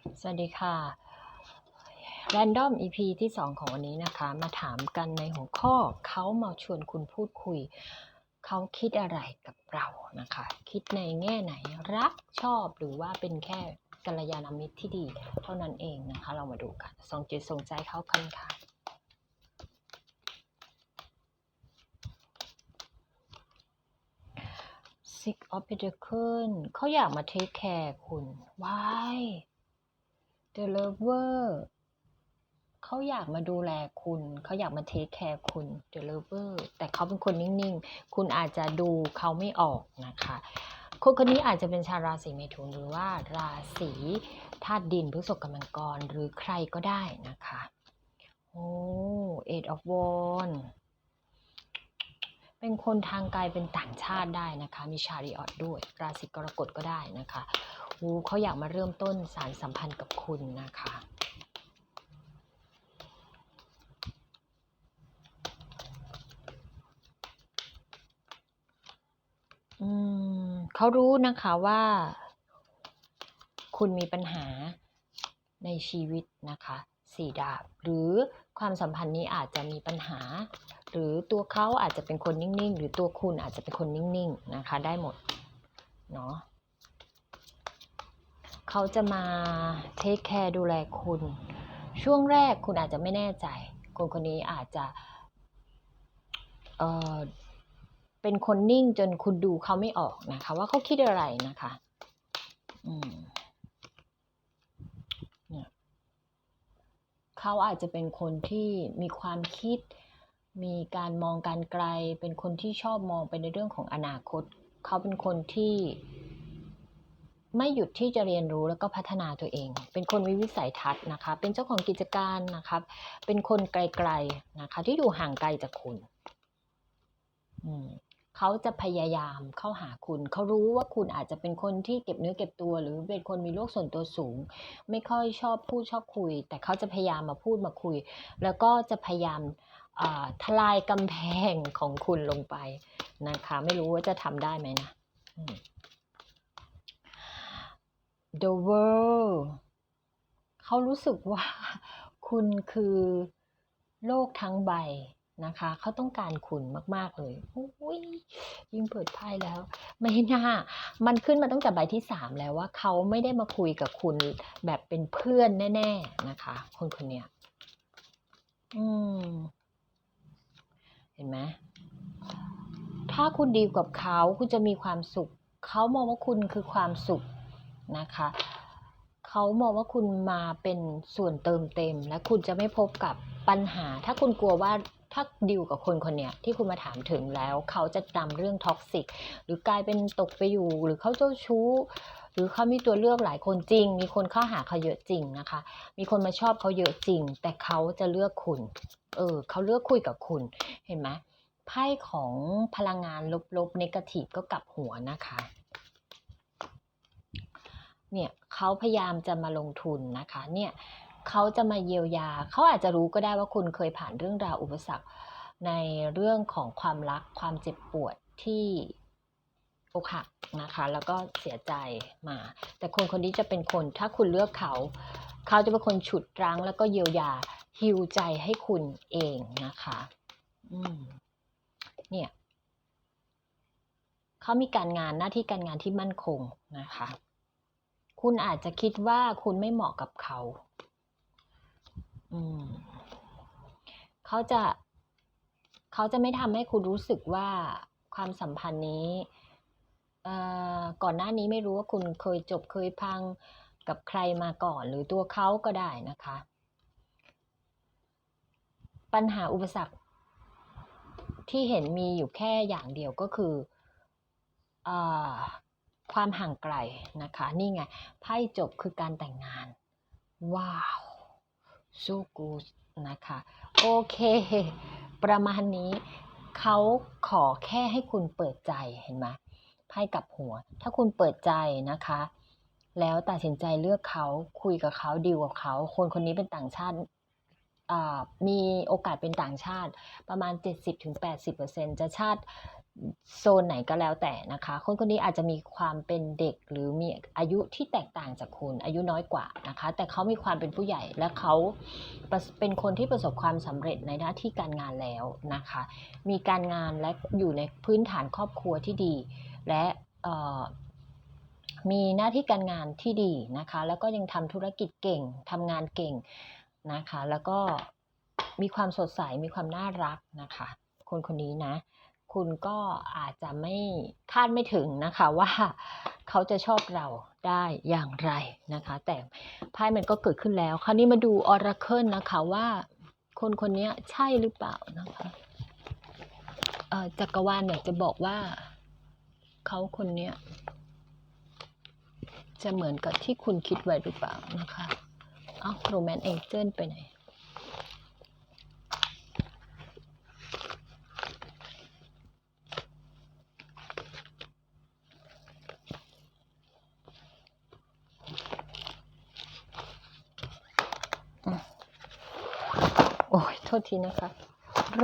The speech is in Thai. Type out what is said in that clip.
สวัสดีค่ะ Random EP ที่ 2 ของวันนี้นะคะ มาถามกันในหัวข้อเขามาชวนคุณพูดคุย เขาคิดอะไรกับเรานะคะ คิดในแง่ไหนรักชอบหรือว่าเป็นแค่กัลยาณมิตรที่ดีเท่านั้นเองนะคะ เรามาดูกันส่งจิตส่งใจเขากันค่ะ Six of Pentacles เขาอยากมาเทคแคร์คุณว้าย The Lover เขาอยากมาดูแลคุณ เขาอยากมาเทคแคร์คุณ The Lover แต่เขาเป็นคนนิ่งๆ คุณอาจจะดูเขาไม่ออกนะคะ คนคนนี้อาจจะเป็นชาวราศีเมถุนหรือว่าราศีธาตุดินพฤษภกับมังกรหรือใครก็ได้นะคะ โอ้ Eight of Wands เป็นคนทางไกลเป็นต่างชาติได้นะคะ มีชาริออตด้วย ราศีกรกฎก็ได้นะคะ โอ้เขาอยากมาเริ่มต้นสารสัมพันธ์กับคุณนะคะ อืมเขารู้นะคะว่า คุณมีปัญหาในชีวิตนะคะสี่ดาบ หรือความสัมพันธ์นี้อาจจะมีปัญหา หรือตัวเขาอาจจะเป็นคนนิ่ง ๆ หรือตัวคุณอาจจะเป็นคนนิ่ง ๆ นะคะ ได้หมด เนาะ เขาจะมาเทคแคร์ดูแลคุณ ช่วงแรกคุณอาจจะไม่แน่ใจ คนคนนี้อาจจะเออเป็นคนนิ่งจนคุณดูเขาไม่ออกนะคะ ว่าเขาคิดอะไรนะคะอืมเนี่ยเขาอาจจะเป็นคนที่มีความคิด มีการมองการไกล เป็นคนที่ชอบมองไปในเรื่องของอนาคต เขาเป็นคนที่ ไม่หยุดที่จะเรียนรู้แล้วก็พัฒนาตัวเอง เป็นคนมีวิสัยทัศน์นะคะ เป็นเจ้าของกิจการนะคะเป็นคนไกลๆนะคะ ที่อยู่ห่างไกลจากคุณ เขาจะพยายามเข้าหาคุณ เขารู้ว่าคุณอาจจะเป็นคนที่เก็บเนื้อเก็บตัว หรือเป็นคนมีโลกส่วนตัวสูง ไม่ค่อยชอบพูดชอบคุย แต่เขาจะพยายามมาพูดมาคุย แล้วก็จะพยายามทลายกำแพงของคุณลงไปนะคะ ไม่รู้ว่าจะทำได้ไหมนะ The world เขารู้สึกว่าคุณคือโลกทั้งใบนะคะ เขาต้องการคุณมาก ๆ เลยโอ้ยยิ่งเปิดไพ่แล้ว ไม่น่า มันขึ้นมาตั้งแต่ใบที่สามแล้วว่าเขาไม่ได้มาคุยกับคุณแบบเป็นเพื่อนแน่ ๆ นะคะ คนคนเนี้ยอืม เห็นไหมถ้าคุณดีกับเขาคุณจะมีความสุข เขามองว่าคุณคือความสุข นะคะ เขามองว่าคุณมาเป็นส่วนเติมเต็ม และคุณจะไม่พบกับปัญหา ถ้าคุณกลัวว่าถ้าดิวกับคนคนเนี้ยที่คุณมาถามถึงแล้ว เขาจะนำเรื่องท็อกซิกหรือกลายเป็นตกไปอยู่ หรือเขาเจ้าชู้ หรือเขามีตัวเลือกหลายคนจริง มีคนเข้าหาเขาเยอะจริงนะคะ มีคนมาชอบเขาเยอะจริง แต่เขาจะเลือกคุณ เออเขาเลือกคุยกับคุณเห็นไหมไพ่ของพลังงานลบๆเนกาทีฟก็กลับหัวนะคะ เนี่ยเขาพยายามจะมาลงทุนนะคะเนี่ยเขาจะมาเยียวยา เขาอาจจะรู้ก็ได้ว่าคุณเคยผ่านเรื่องราวอุปสรรคในเรื่องของความรักความเจ็บปวดที่อกหักนะคะแล้วก็เสียใจมา แต่คนคนนี้จะเป็นคนถ้าคุณเลือกเขา เขาจะเป็นคนฉุดรั้ง แล้วก็เยียวยาฮิวใจให้คุณเองนะคะอืมเนี่ยเขามีการงานหน้าที่การงานที่มั่นคงนะคะ คุณอาจจะคิดว่าคุณไม่เหมาะกับเขา อืม เขาจะ เขาจะไม่ทำให้คุณรู้สึกว่าความสัมพันธ์นี้ เอ่อ ก่อนหน้านี้ไม่รู้ว่าคุณเคยจบเคยพังกับใครมาก่อน หรือตัวเขาก็ได้นะคะ ปัญหาอุปสรรค ที่เห็นมีอยู่แค่อย่างเดียวก็คืออ ความห่างไกลนะคะ นี่ไงไพ่จบคือการแต่งงาน ว้าว so good นะคะ โอเค ประมาณนี้เขาขอแค่ให้คุณเปิดใจเห็นไหมไพ่กลับหัว ถ้าคุณเปิดใจนะคะ แล้วตัดสินใจเลือกเขาคุยกับเขาดีลกับเขาคนคนนี้เป็นต่างชาติมีโอกาสเป็นต่างชาติประมาณ 70-80%จะชาติ โซนไหนก็แล้วแต่นะคะ คนคนนี้อาจจะมีความเป็นเด็กหรือมีอายุที่แตกต่างจากคุณอายุน้อยกว่านะคะ แต่เขามีความเป็นผู้ใหญ่และเขาเป็นคนที่ประสบความสำเร็จในหน้าที่การงานแล้วนะคะ มีการงานและอยู่ในพื้นฐานครอบครัวที่ดี และมีหน้าที่การงานที่ดีนะคะ แล้วก็ยังทำธุรกิจเก่งทำงานเก่งนะคะ แล้วก็มีความสดใสมีความน่ารักนะคะ คนคนนี้นะ คุณก็อาจจะไม่คาดไม่ถึงนะคะว่าเขาจะชอบเราได้อย่างไรนะคะ แต่ไพ่มันก็เกิดขึ้นแล้ว คราวนี้มาดูออราเคิลนะคะว่าคนคนนี้ใช่หรือเปล่านะคะจักรวาลเนี่ยจะบอกว่าเขาคนนี้จะเหมือนกับที่คุณคิดไว้หรือเปล่านะคะอ้าวโรแมนเอเจิลไปไหน โอ้ยโทษทีนะคะโร